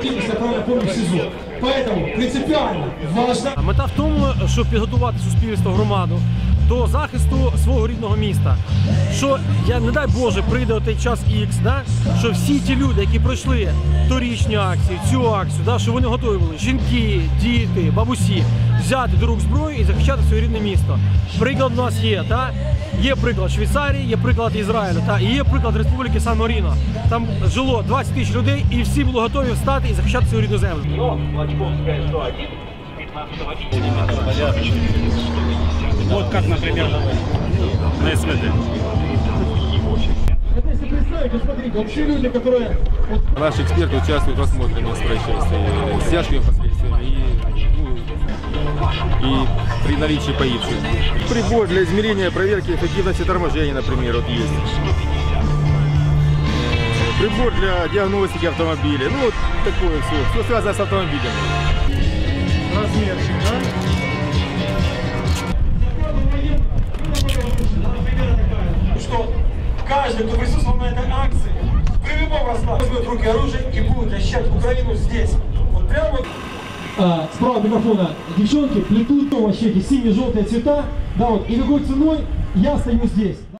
активно, я правильно помню, в СИЗО. Поэтому принципиально важно. А мета в тому, щоб підготувати суспільство громаду до захисту свого рідного міста. Що я не дай Боже прийде той час X, да? що всі ті люди, які пройшли торічні акції, цю акцію, да? що вони готові були, жінки, діти, бабусі, взяти до рук зброю і захищати своє рідне місто. Приклад у нас є, та? Є приклад Швейцарії, є приклад Ізраїлю, та? і є приклад Республіки Сан-Маріно. Там жило 20 тисяч людей, і всі були готові встати і захищати свою рідну землю. Вот как, например, на СВТ. Это если представить, вот смотрите, вообще люди, которые Наши эксперты участвуют в осмотре мест происшествия с тяжкими последствиями и, ну, и при наличии погибших. Прибор для измерения проверки эффективности торможения, например, вот есть. Э, Прибор для диагностики автомобиля. Ну, вот такое все. Все связано с автомобилем. размерчик, да? Каждый, кто присутствовал на этой акции, при любом раскладе возьмет руки оружие и будет защищать Украину здесь. Вот прямо вот. А, справа микрофона девчонки плетут вообще эти синие-желтые цвета, да, вот, и какой ценой я стою здесь.